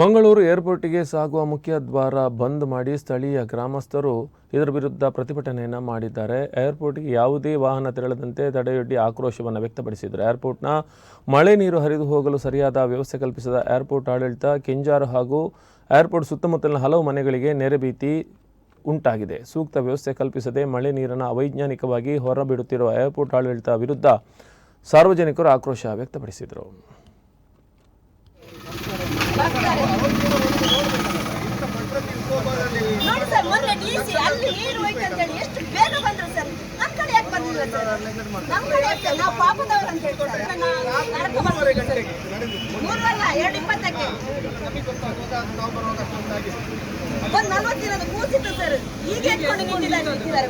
ಮಂಗಳೂರು ಏರ್ಪೋರ್ಟಿಗೆ ಸಾಗುವ ಮುಖ್ಯ ದ್ವಾರ ಬಂದ್ ಮಾಡಿ ಸ್ಥಳೀಯ ಗ್ರಾಮಸ್ಥರು ಇದರ ವಿರುದ್ಧ ಪ್ರತಿಭಟನೆಯನ್ನು ಮಾಡಿದ್ದಾರೆ. ಏರ್ಪೋರ್ಟ್ಗೆ ಯಾವುದೇ ವಾಹನ ತೆರಳದಂತೆ ತಡೆಯೊಡ್ಡಿ ಆಕ್ರೋಶವನ್ನು ವ್ಯಕ್ತಪಡಿಸಿದರು. ಏರ್ಪೋರ್ಟ್ನ ಮಳೆ ನೀರು ಹರಿದು ಹೋಗಲು ಸರಿಯಾದ ವ್ಯವಸ್ಥೆ ಕಲ್ಪಿಸಿದ ಏರ್ಪೋರ್ಟ್ ಆಡಳಿತ ಕೆಂಜಾರು ಹಾಗೂ ಏರ್ಪೋರ್ಟ್ ಸುತ್ತಮುತ್ತಲಿನ ಹಲವು ಮನೆಗಳಿಗೆ ನೆರೆ ಭೀತಿ ಉಂಟಾಗಿದೆ. ಸೂಕ್ತ ವ್ಯವಸ್ಥೆ ಕಲ್ಪಿಸದೆ ಮಳೆ ನೀರನ್ನು ಅವೈಜ್ಞಾನಿಕವಾಗಿ ಹೊರಬಿಡುತ್ತಿರುವ ಏರ್ಪೋರ್ಟ್ ಆಡಳಿತ ವಿರುದ್ಧ ಸಾರ್ವಜನಿಕರು ಆಕ್ರೋಶ ವ್ಯಕ್ತಪಡಿಸಿದರು. ನೋಡಿ ಸರ್, ಮೊನ್ನೆ ನೀರು ಹೋಯ್ತು ಅಂತ ಹೇಳಿ ಎಷ್ಟು ಬೇಗ ಬಂದ್ರು ಸರ್. ನಮ್ಮ ಯಾಕೆ ಬಂದಿಲ್ಲ ಸರ್? ನಮ್ಮ ಕಡೆ ನಾವು ಪಾಪದವರು ಅಂತ ಹೇಳ್ತಾರೆ ಮೂರಲ್ಲ ಎರಡು ಇಪ್ಪತ್ತಕ್ಕೆ. ಒಂದು ನಲ್ವತ್ತು ದಿನದ ಕೂಸಿತ್ತು ಸರ್. ಈಗ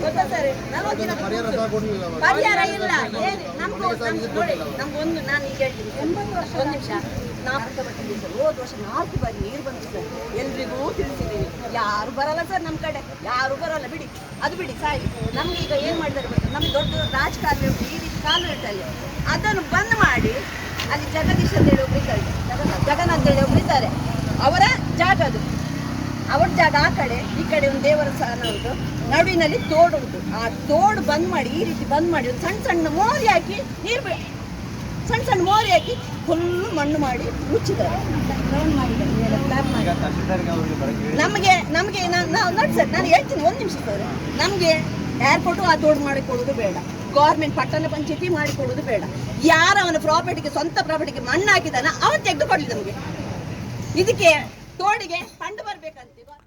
ಗೊತ್ತಾ ಸರ್? ನಲ್ವತ್ತು ಕೂಸು. ಪರಿಹಾರ ಇಲ್ಲ. ಏನು? ನಮ್ಗೆ ನೋಡಿ, ನಮ್ಗೊಂದು, ನಾನು ಈಗ ಹೇಳ್ತೀನಿ. ಎಂಬತ್ತು ವರ್ಷ ಒಂದು ನಿಮಿಷ. ನಾವು ಬಟ್ಟೆ ಸರ್. ಹೋದ ವರ್ಷ ನಾಲ್ಕು ಬಾರಿ ನೀರು ಬಂತು ಸರ್. ಎಲ್ರಿಗೂ ತಿಳಿಸಿದ್ದೀವಿ ಯಾರು ಬರಲ್ಲ ಸರ್ ನಮ್ಮ ಕಡೆ. ಯಾರು ಬರಲ್ಲ. ಬಿಡಿ. ಅದು ಬಿಡಿ ಸಾಯಿ ನಮ್ಗೆ ಈಗ ಏನು ಮಾಡಿದ್ದಾರೆ ಗೊತ್ತಾ? ನಮ್ಮ ದೊಡ್ಡ ರಾಜಕಾರಣಿ ಈ ರೀತಿ ಕಾಲು ಉಂಟಲ್ಲಿ ಅದನ್ನು ಬಂದ್ ಮಾಡಿ ಅಲ್ಲಿ ಜಗದೀಶ್ ಅಂತ ಹೇಳಿ ಒಬ್ಬರಿದ್ದಾರೆ ಜಗನ್ನಾಥ್ ಅಂತ ಹೇಳಿ ಒಬ್ರು ಇದ್ದಾರೆ. ಅವರ ಜಾಗ ಅದು. ಅವ್ರ ಜಾಗ ಆ ಕಡೆ, ಈ ಕಡೆ ಒಂದು ದೇವರ ಸ್ಥಾನ ಉಂಟು. ನಡುವಿನಲ್ಲಿ ತೋಡು ಉಂಟು. ಆ ತೋಡು ಬಂದ್ ಮಾಡಿ, ಈ ರೀತಿ ಬಂದ್ ಮಾಡಿ ಒಂದು ಸಣ್ಣ ಸಣ್ಣ ಮೋರಿ ಹಾಕಿ ಸಣ್ಣ ಸಣ್ಣ ಮೋರಿ ಹಾಕಿ ಫುಲ್ ಮಣ್ಣು ಮಾಡಿ ಮುಚ್ಚಿದ್ದಾರೆ. ನಮಗೆ ನಮಗೆ ನಾವು ನೋಡಿ ಸರ್, ನಾನು ಹೇಳ್ತೀನಿ ಒಂದು ನಿಮಿಷ ಸರ್. ನಮಗೆ ಏರ್ಪೋರ್ಟು ಆ ತೋಡು ಮಾಡಿಕೊಡೋದು ಬೇಡ. ಗೌರ್ಮೆಂಟ್ ಪಟ್ಟಣ ಪಂಚಾಯತಿ ಮಾಡಿಕೊಡೋದು ಬೇಡ. ಯಾರ ಅವನ ಪ್ರಾಪರ್ಟಿಗೆ ಸ್ವಂತ ಪ್ರಾಪರ್ಟಿಗೆ ಮಣ್ಣು ಹಾಕಿದಾನ ಅವನು ತೆಗೆದುಕೊಡ್ಲಿ ನಮಗೆ. ಇದಕ್ಕೆ ತೋಡಿಗೆ ಕಂಡು ಬರ್ಬೇಕಂತೆ.